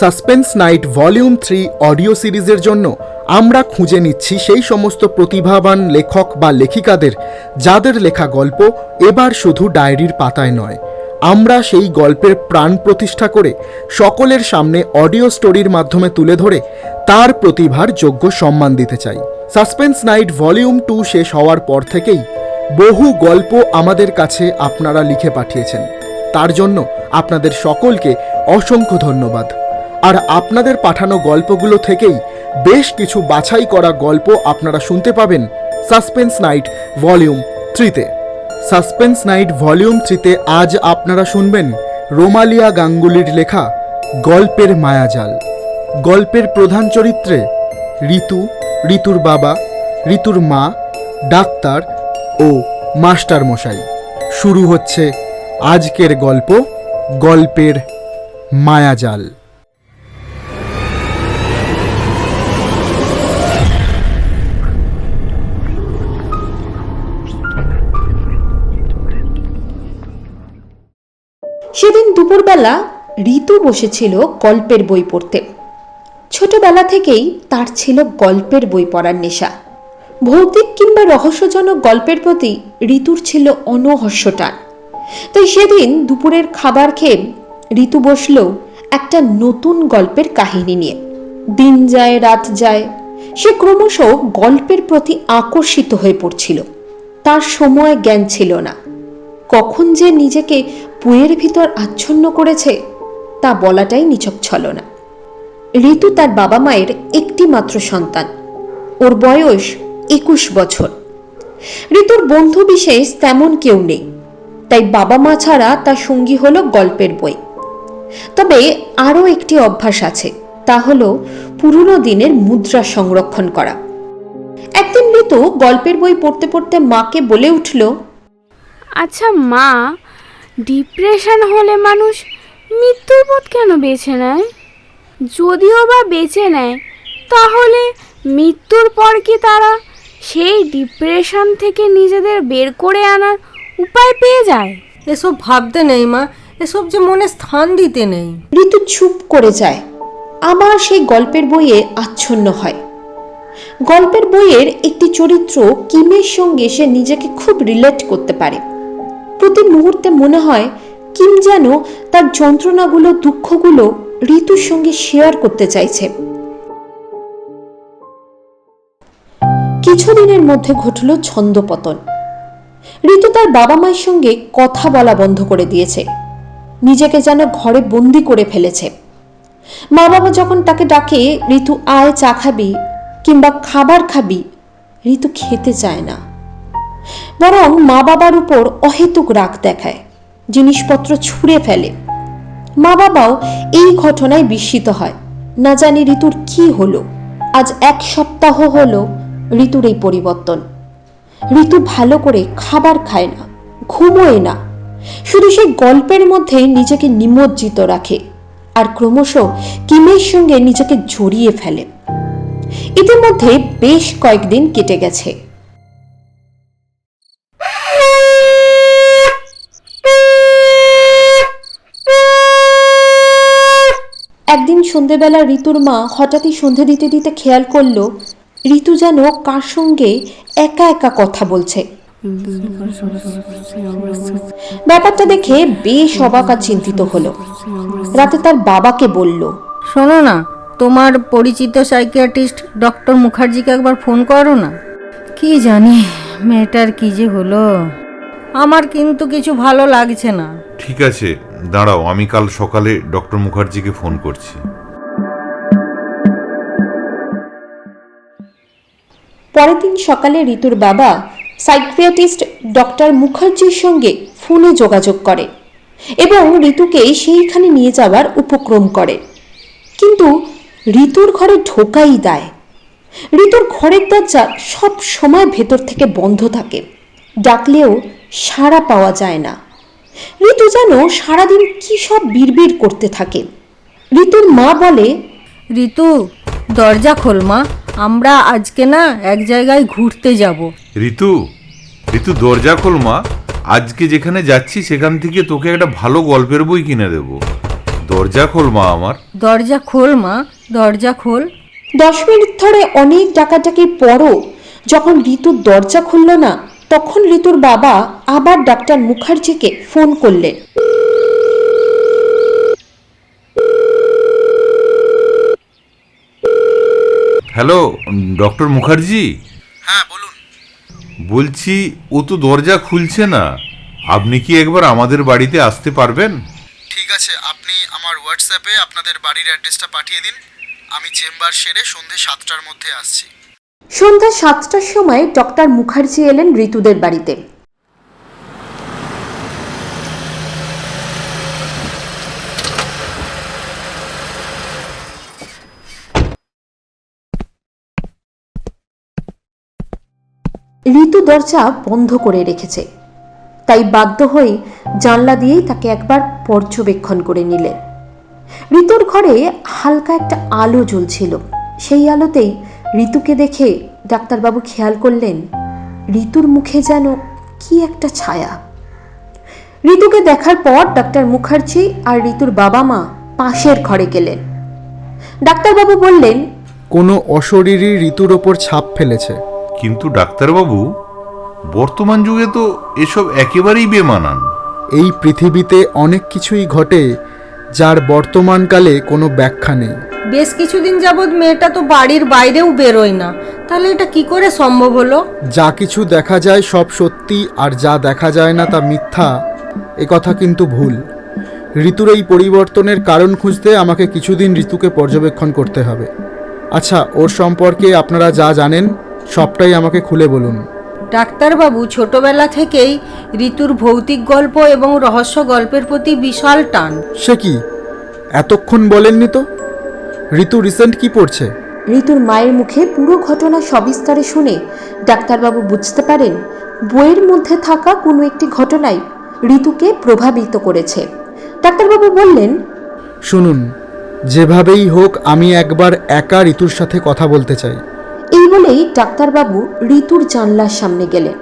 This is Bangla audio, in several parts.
Suspense night volume three audio সিরিজের জন্য আমরা খুঁজে নিচ্ছি সেই সমস্ত প্রতিভাবান লেখক বা লেখিকাদের, যাদের লেখা গল্প এবার শুধু ডায়েরির পাতায় নয়। আমরা সেই গল্পের প্রাণ প্রতিষ্ঠা করে সকলের সামনে অডিও স্টোরির মাধ্যমে তুলে ধরে তার প্রতিভার যোগ্য সম্মান দিতে চাই। সাসপেন্স নাইট ভলিউম টু শেষ হওয়ার পর থেকেই বহু গল্প আমাদের কাছে আপনারা লিখে পাঠিয়েছেন। তার জন্য আপনাদের সকলকে অসংখ্য ধন্যবাদ। আর আপনাদের পাঠানো গল্পগুলো থেকেই বেশ কিছু বাছাই করা গল্প আপনারা শুনতে পাবেন সাসপেন্স নাইট ভলিউম থ্রিতে। সাসপেন্স নাইট ভলিউম থ্রিতে আজ আপনারা শুনবেন রোমালিয়া গাঙ্গুলির লেখা গল্পের মায়াজাল। গল্পের প্রধান চরিত্রে ঋতু, ঋতুর বাবা, ঋতুর মা, ডাক্তার ও মাস্টার মশাই শুরু হচ্ছে আজকের গল্প গল্পের মায়াজাল। সেদিন দুপুরবেলা ঋতু বসেছিল গল্পের বই পড়তে। ছোটবেলা থেকেই তার ছিল গল্পের বই পড়ার নেশা। ভৌতিক কিংবা রহস্যজনক গল্পের প্রতি ঋতুর ছিল অনহস্য টান। তাই সেদিন দুপুরের খাবার খেয়ে ঋতু বসল একটা নতুন গল্পের কাহিনী নিয়ে। দিন যায়, রাত যায়, সে ক্রমশ গল্পের প্রতি আকর্ষিত হয়ে পড়ছিল। তার সময় জ্ঞান ছিল না। কখন যে নিজেকে পুয়ের ভিতর আচ্ছন্ন করেছে, তা বলাটাই নিছক ছলনা। ঋতু তার বাবা মায়ের একটি মাত্র সন্তান। ওর বয়স একুশ বছর। ঋতুর বন্ধু বিশেষ তেমন কেউ নেই, তাই বাবা মা ছাড়া তার সঙ্গী হলো গল্পের বই। তবে আরও একটি অভ্যাস আছে, তা হলো পুরনো দিনের মুদ্রা সংরক্ষণ করা। একদিন ঋতু গল্পের বই পড়তে পড়তে মাকে বলে উঠল আচ্ছা মা ডিপ্রেশন হলে মানুষ মৃত্যুর পথ কেন বেছে নেয়? যদিও বা বেছে নেয় তাহলে মৃত্যুর পর কি তারা সেই ডিপ্রেশন থেকে নিজেদের বের করে আনার উপায় পেয়ে যায়? এসব ভাবতে নেই মা এসব যে মনে স্থান দিতে নেই। ঋতু চুপ করে যায়। আবার সেই গল্পের বইয়ে আচ্ছন্ন হয়। গল্পের বইয়ের একটি চরিত্র কিমের সঙ্গে সে নিজেকে খুব রিলেট করতে পারে। প্রতি মুহূর্তে মনে হয় কিম যেন তার যন্ত্রণাগুলো, দুঃখগুলো ঋতুর সঙ্গে শেয়ার করতে চাইছে। কিছুদিনের মধ্যে ঘটল ছন্দপতন। ঋতু তার বাবা মায়ের সঙ্গে কথা বলা বন্ধ করে দিয়েছে। নিজেকে যেন ঘরে বন্দি করে ফেলেছে। মা বাবা যখন তাকে ডাকে, ঋতু, আয় চা খাবি কিংবা খাবার খাবি, ঋতু খেতে চায় না। বরং মা বাবার উপর অহেতুক রাগ দেখায়, জিনিসপত্র ছুঁড়ে ফেলে। মা বাবাও এই ঘটনায় বিস্মিত হয়। না জানি ঋতুর কি হলো। আজ এক সপ্তাহ হলো ঋতুর এই পরিবর্তন। ঋতু ভালো করে খাবার খায় না, ঘুমোয় না। শুধু সেই গল্পের মধ্যে নিজেকে নিমজ্জিত রাখে আর ক্রমশ কিমের সঙ্গে নিজেকে জড়িয়ে ফেলে। ইতিমধ্যে বেশ কয়েকদিন কেটে গেছে। একদিন সন্ধেবেলা ঋতুর মা হঠাৎই সন্ধে দিতে দিতে খেয়াল করল ঋতু যেন কার সঙ্গে একা একা কথা বলছে। ব্যাপারটা দেখে বেশ অবাক আর চিন্তিত হলো। রাতে তার বাবাকে বলল শোনো না তোমার পরিচিত সাইকিয়াট্রিস্ট ডক্টর মুখার্জিকে একবার ফোন করো না। কি জানি মেয়েটার কি যে হলো। আমার কিন্তু কিছু ভালো লাগছে না। ঠিক আছে। দাঁড়াও, আমি কাল সকালে ডক্টর মুখার্জিকে ফোন করছি। পরের দিন সকালে ঋতুর বাবা, সাইকিয়াট্রিস্ট ডক্টর মুখার্জির সঙ্গে ফোনে যোগাযোগ করে এবং ঋতুকে সেইখানে নিয়ে যাওয়ার উপক্রম করে। কিন্তু ঋতুর ঘরে ঢোকাই দেয়। ঋতুর ঘরের দরজা সব সময় ভেতর থেকে বন্ধ থাকে। ডাকলেও সাড়া পাওয়া যায় না। ঋতু যেন সারাদিন কি সব বিড়বিড় করতে থাকে। ঋতুর মা বলে ঋতু দরজা খোল মা আমরা আজকে না এক জায়গায় ঘুরতে যাব। ঋতু ঋতু দরজা খোল মা আজকে যেখানে যাচ্ছি সেখান থেকে তোকে একটা ভালো গল্পের বই কিনে দেব। দরজা খোল মা আমার। দরজা খোল মা দরজা খোল। দশ মিনিট ধরে অনেক ডাকাডাকির পরও যখন ঋতুর দরজা খুলল না তখন ঋতুর বাবা আবার ডাক্তার মুখার্জিকে ফোন করলেন। Hello doctor Mukherjee? হ্যাঁ বলুন। বলছি ও তো দরজা খুলছে না। আপনি কি একবার আমাদের বাড়িতে আসতে পারবেন? ঠিক আছে আপনি আমার হোয়াটসঅ্যাপে আপনাদের বাড়ির অ্যাড্রেসটা পাঠিয়ে দিন। আমি চেম্বার সেরে সন্ধে সাতটার মধ্যে আসছি। সন্ধ্যা সাতটার সময় ডক্টর মুখার্জি এলেন ঋতুদের বাড়িতে। ঋতু দরজা বন্ধ করে রেখেছে। তাই বাধ্য হয়ে জানলা দিয়েই তাকে একবার পর্যবেক্ষণ করে নিলেন। ঋতুর ঘরে হালকা একটা আলো জ্বলছিল। সেই আলোতেই ঋতুকে দেখে ডাক্তারবাবু খেয়াল করলেন ঋতুর মুখে যেন কি একটা ছায়া। ঋতুকে দেখার পর ডাক্তার মুখার্জি আর ঋতুর বাবা মা পাশের ঘরে গেলেন। ডাক্তারবাবু বললেন কোনো অশরীরী ঋতুর ওপর ছাপ ফেলেছে। কিন্তু ডাক্তারবাবু বর্তমান যুগে তো এসব একেবারেই বেমানান। এই পৃথিবীতে অনেক কিছুই ঘটে যার বর্তমানকালে কোনো ব্যাখ্যা নেই। বেশ কিছুদিন যাবৎ মেয়েটা তো বাড়ির বাইরেও বেরোয় না। তাহলে এটা কি করে সম্ভব হলো? যা কিছু দেখা যায় সব সত্যি আর যা দেখা যায় না তা মিথ্যা এ কথা কিন্তু ভুল। ঋতুর এই পরিবর্তনের কারণ খুঁজতে আমাকে কিছুদিন ঋতুকে পর্যবেক্ষণ করতে হবে। আচ্ছা ওর সম্পর্কে আপনারা যা জানেন সবটাই আমাকে খুলে বলুন। ডাক্তারবাবু ছোটবেলা থেকেই ঋতুর ভৌতিক গল্প এবং রহস্য গল্পের প্রতি বিশাল টান। সে কি? এতক্ষণ বলেননি তো? ঋতু রিসেন্ট কি পড়ছে? ঋতুর মায়ের মুখে পুরো ঘটনা সবিস্তারে শুনে ডাক্তারবাবু বুঝতে পারেন বইয়ের মধ্যে থাকা কোনো একটি ঘটনাই ঋতুকে প্রভাবিত করেছে। ডাক্তারবাবু বললেন শুনুন যেভাবেই হোক আমি একবার একা ঋতুর সাথে কথা বলতে চাই। এই বলেই ডাক্তারবাবু ঋতুর জানলার সামনে গেলেন।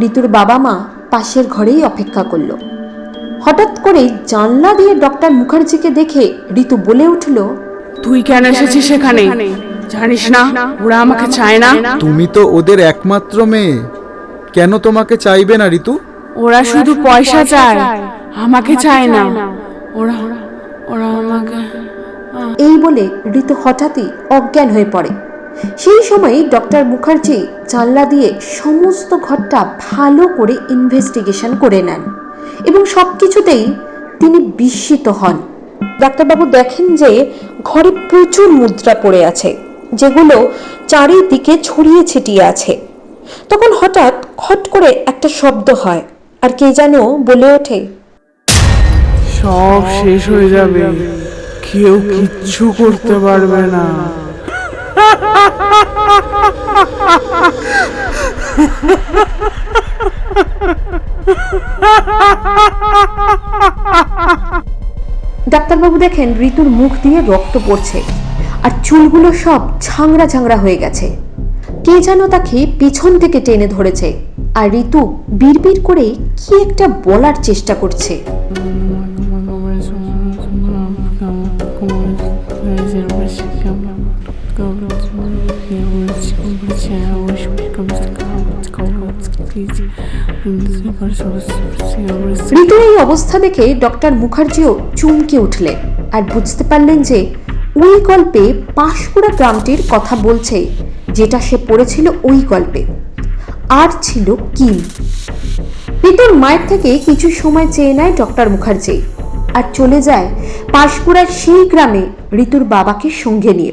ঋতুর বাবা মা পাশের ঘরেই অপেক্ষা করল। হঠাৎ করে জানলা দিয়ে ডক্টর মুখার্জিকে দেখে ঋতু বলে উঠল তুই কেন এসেছিস সেখানে? জানিস না ওরা আমাকে চায় না। তুমি তো ওদের একমাত্র মেয়ে। কেন তোমাকে চাইবে না ঋতু? ওরা শুধু পয়সা চায়। আমাকে চায় না। ওরা ওরা আমাকে এই বলে ঋতু হঠাৎই অজ্ঞান হয়ে পড়ে। সেই সময় ডক্টর মুখার্জি জানলা দিয়ে সমস্ত ঘরটা ভালো করে ইনভেস্টিগেশন করে নেন এবং সব কিছুতেই তিনি বিস্মিত হন। ডাক্তারবাবু দেখেন যে ঘরে প্রচুর মুদ্রা পড়ে আছে, যেগুলো চারিদিকে ছড়িয়ে ছিটিয়ে আছে। তখন হঠাৎ খট করে একটা শব্দ হয়, আর কে যেন বলে ওঠে, সব শেষ হয়ে যাবে। কেউ কিচ্ছু করতে পারবে না। ডাক্তারবাবু দেখেন ঋতুর মুখ দিয়ে রক্ত পড়ছে আর চুলগুলো সব ঝাংরা ঝাংরা হয়ে গেছে। কে যেন তাকে পিছন থেকে টেনে ধরেছে। আর ঋতু বিড়বিড় করে কি একটা বলার চেষ্টা করছে। অবস্থা দেখে ডক্টর মুখার্জিও চমকে উঠলেন আর বুঝতে পারলেন যে ওই গল্পে পাঁশকুড়া গ্রামটির কথা বলছে যেটা সে পড়েছিল ওই গল্পে। আর ছিল কিম। ঋতুর মায়ের থেকে কিছু সময় চেয়ে নেয় ডক্টর মুখার্জি আর চলে যায় পাঁশকুড়ার সেই গ্রামে ঋতুর বাবাকে সঙ্গে নিয়ে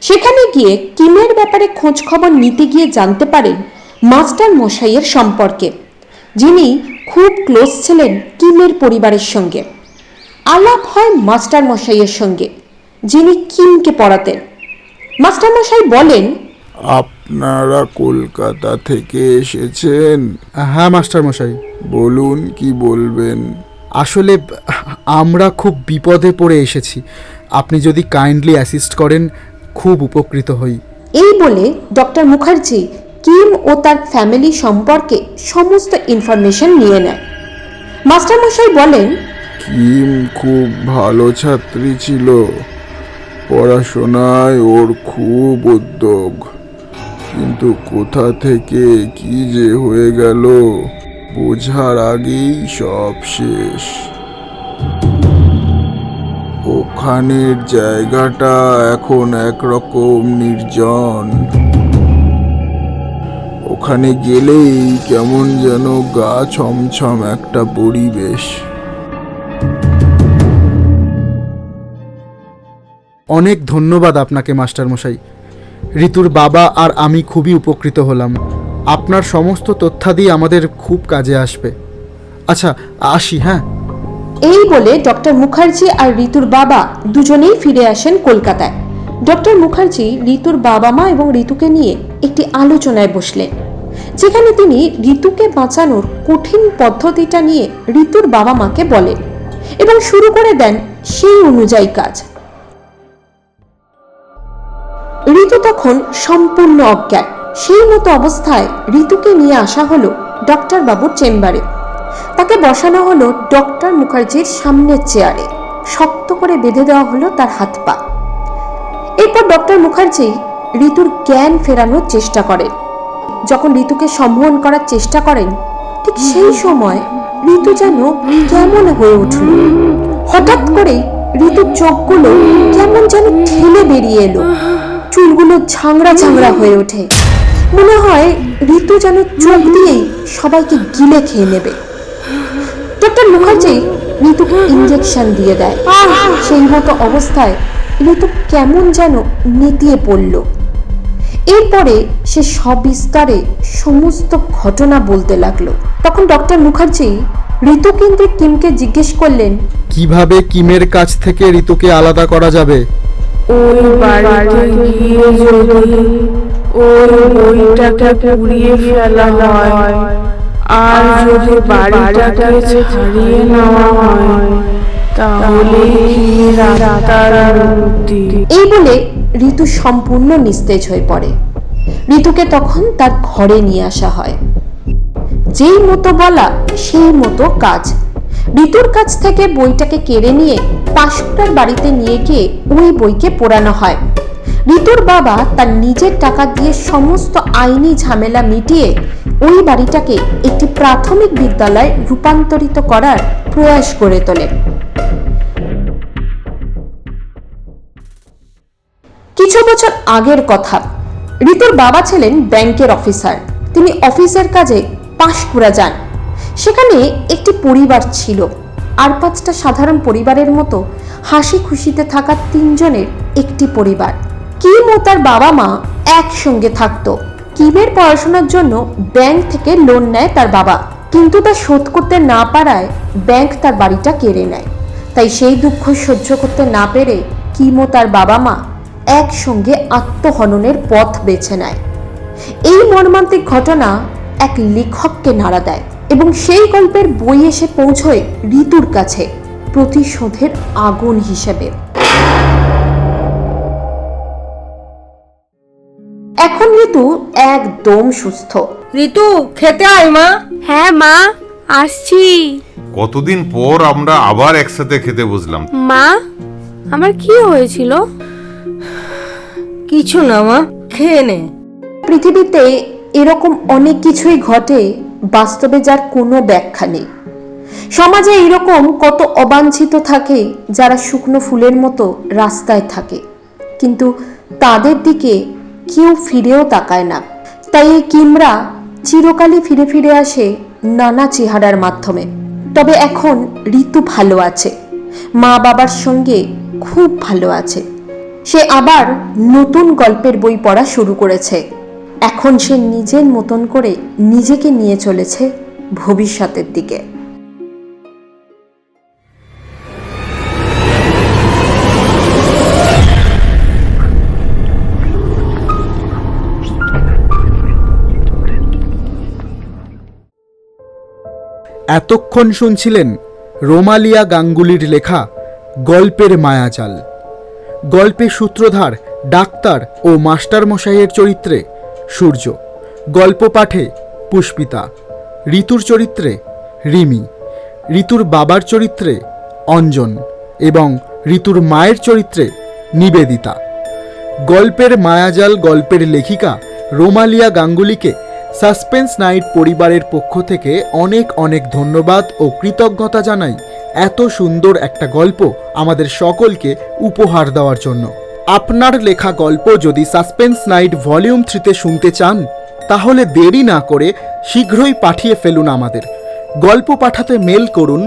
সেখানে গিয়ে কিমের ব্যাপারে খোঁজ খবর নিতে গিয়ে জানতে পারেন মাস্টার মশাইয়ের সম্পর্কে যিনি খুব ক্লোজ ছিলেন কিমের পরিবারের সঙ্গে। আলাপ হয় মাস্টার মশাইয়ের সঙ্গে যিনি কিমকে পড়াতেন। মাস্টার মশাই বলেন আপনারা কলকাতা থেকে এসেছেন? হ্যাঁ মাস্টার মশাই। বলুন কি বলবেন? আসলে আমরা খুব বিপদে পড়ে এসেছি। আপনি যদি কাইন্ডলি অ্যাসিস্ট করেন খুব উপকৃত হই। এই বলে ডক্টর মুখার্জি কিম ও তার ফ্যামিলি সম্পর্কে সমস্ত ইনফরমেশন নিয়ে নেয়। মাস্টারমশাই বলেন কিম খুব ভালো ছাত্রী ছিল। পড়াশোনায় ওর খুব উদ্যোগ। কিন্তু কোথা থেকে কি যে হয়ে গেল বোঝার আগেই সব শেষ। ওখানের জায়গাটা এখন একরকম নির্জন। ওখানে গেলেই কেমন যেন গা ছমছম একটা পরিবেশ। অনেক ধন্যবাদ আপনাকে, মাস্টারমশাই। ঋতুর বাবা আর আমি খুবই উপকৃত হলাম। আপনার সমস্ত তথ্যাদি আমাদের খুব কাজে আসবে। আচ্ছা আসি হ্যাঁ? এই বলে ডক্টর মুখার্জি আর ঋতুর বাবা দুজনেই ফিরে আসেন কলকাতায়। ডক্টর মুখার্জি ঋতুর বাবা মা এবং ঋতুকে নিয়ে একটি আলোচনায় বসলেন। যেখানে তিনি ঋতুকে বাঁচানোর কঠিন পদ্ধতিটা নিয়ে ঋতুর বাবা মাকে বলেন এবং শুরু করে দেন সেই অনুযায়ী কাজ। ঋতু তখন সম্পূর্ণ অজ্ঞান। সেই মতো অবস্থায় ঋতুকে নিয়ে আসা হলো ডক্টর বাবুর চেম্বারে। তাকে বসানো হলো ডক্টর মুখার্জির সামনের চেয়ারে। শক্ত করে বেঁধে দেওয়া হলো তার হাত পা। এরপর ডক্টর মুখার্জি ঋতুর জ্ঞান ফেরানোর চেষ্টা করেন। যখন ঋতুকে সম্মোহন করার চেষ্টা করেন, ঠিক সেই সময় ঋতু যেন কেমন হয়ে উঠল। হঠাৎ করে ঋতুর চোখগুলো কেমন যেন ঠেলে বেরিয়ে এলো। চুলগুলো ঝাংড়া ঝাংড়া হয়ে ওঠে। মনে হয় ঋতু যেন চোখ দিয়েই সবাইকে গিলে খেয়ে নেবে। ডক্টর মুখার্জি ঋতুকে ইঞ্জেকশন দিয়ে দেয়। সেই মতো অবস্থায় ঋতু কেমন যেন নেতিয়ে পড়ল। এরপরে সে সবিস্তারে সমস্ত ঘটনা বলতে লাগল। তখন ডক্টর মুখার্জি ঋতু কিন্তু কিমকে জিজ্ঞেস করলেন কীভাবে কিমের কাছ থেকে ঋতুকে আলাদা করা যাবে? ওই বাড়িতে গিয়ে যদি ওই বইটাকে পুড়িয়ে ফেলা হয় আর যদি বাড়িটাকে ছাড়িয়ে নেওয়া হয় তাহলে এই বলে ঋতু সম্পূর্ণ নিস্তেজ হয়ে পড়ে। ঋতুকে তখন তার ঘরে নিয়ে আসা হয়। যেই মতো বলা সেই মতো কাজ। ঋতুর কাছ থেকে বইটাকে কেড়ে নিয়ে পাঁশকুড়ার বাড়িতে নিয়ে গিয়ে ওই বইকে পোড়ানো হয়। ঋতুর বাবা তার নিজের টাকা দিয়ে সমস্ত আইনি ঝামেলা মিটিয়ে ওই বাড়িটাকে একটি প্রাথমিক বিদ্যালয় রূপান্তরিত করার প্রয়াস করে তোলেন কিছু বছর আগের কথা, ঋতুর বাবা ছিলেন ব্যাংকের অফিসার। তিনি অফিসের কাজে পাঁশকুড়া যান। সেখানে একটি পরিবার ছিল। আর পাঁচটা সাধারণ পরিবারের মতো হাসি খুশিতে থাকা তিনজনের একটি পরিবার। কিম ও তার বাবা মা একসঙ্গে থাকতো। কিমের পড়াশোনার জন্য ব্যাংক থেকে লোন নেয় তার বাবা। কিন্তু তা শোধ করতে না পারায় ব্যাংক তার বাড়িটা কেড়ে নেয়। তাই সেই দুঃখ সহ্য করতে না পেরে কিম ও তার বাবা মা একসঙ্গে আত্মহননের পথ বেছে নেয়। এই মর্মান্তিক ঘটনা এক লেখককে নাড়া দেয় এবং সেই গল্পের বই এসে পৌঁছয় ঋতুর কাছে প্রতিশোধের আগুন হিসেবে। একদম সুস্থ। ঋতু খেতে আয় মা। হ্যাঁ মা আসছি। কতদিন পর আমরা আবার একসাথে খেতে বসলাম? মা আমার কি হয়েছিল? কিছু না মা খেয়ে নে। পৃথিবীতে এরকম অনেক কিছুই ঘটে বাস্তবে যার কোনো ব্যাখ্যা নেই। সমাজে এরকম কত অবাঞ্ছিত থাকে যারা শুকনো ফুলের মতো রাস্তায় থাকে। কিন্তু তাদের দিকে কেউ ফিরেও তাকায় না। তাই এই কিমরা চিরকালই ফিরে ফিরে আসে নানা চেহারার মাধ্যমে। তবে এখন ঋতু ভালো আছে। মা বাবার সঙ্গে খুব ভালো আছে। সে আবার নতুন গল্পের বই পড়া শুরু করেছে। এখন সে নিজের মতন করে নিজেকে নিয়ে চলেছে ভবিষ্যতের দিকে। এতক্ষণ শুনছিলেন রোমালিয়া গাঙ্গুলির লেখা গল্পের মায়াজাল। গল্পে সূত্রধার, ডাক্তার ও মাস্টারমশাইয়ের চরিত্রে সূর্য, গল্প পাঠে পুষ্পিতা, ঋতুর চরিত্রে রিমি, ঋতুর বাবার চরিত্রে অঞ্জন এবং ঋতুর মায়ের চরিত্রে নিবেদিতা। গল্পের মায়াজাল গল্পের লেখিকা রোমালিয়া গাঙ্গুলিকে সাসপেন্স নাইট পরিবারের পক্ষ থেকে অনেক অনেক ধন্যবাদ ও কৃতজ্ঞতা জানাই এত সুন্দর একটা গল্প আমাদের সকলকে উপহার দেওয়ার জন্য। আপনার লেখা গল্প যদি সাসপেন্স নাইট ভলিউম থ্রিতে শুনতে চান, তাহলে দেরি না করে শীঘ্রই পাঠিয়ে ফেলুন আমাদের। গল্প পাঠাতে মেল করুন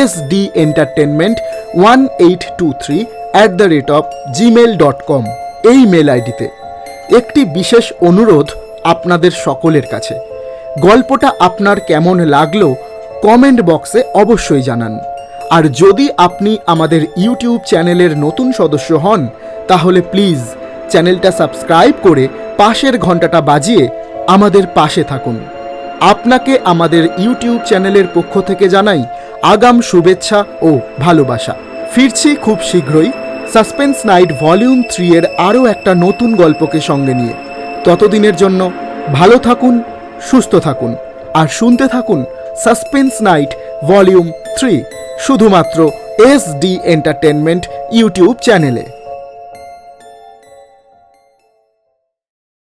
S D entertainment one eight two three at the rate of Gmail dot com এই মেল আইডিতে। একটি বিশেষ অনুরোধ আপনাদের সকলের কাছে। গল্পটা আপনার কেমন লাগল কমেন্ট বক্সে অবশ্যই জানান। আর যদি আপনি আমাদের ইউটিউব চ্যানেলের নতুন সদস্য হন, তাহলে প্লিজ চ্যানেলটা সাবস্ক্রাইব করে পাশের ঘন্টাটা বাজিয়ে আমাদের পাশে থাকুন। আপনাকে আমাদের ইউটিউব চ্যানেলের পক্ষ থেকে জানাই আগাম শুভেচ্ছা ও ভালোবাসা। ফিরছি খুব শীঘ্রই সাসপেন্স নাইট ভলিউম থ্রি এর আরও একটা নতুন গল্পকে সঙ্গে নিয়ে। ততদিনের জন্য ভালো থাকুন, সুস্থ থাকুন আর শুনতে থাকুন সাসপেন্স নাইট ভলিউম থ্রি, শুধুমাত্র এস ডি এন্টারটেনমেন্ট ইউটিউব চ্যানেলে।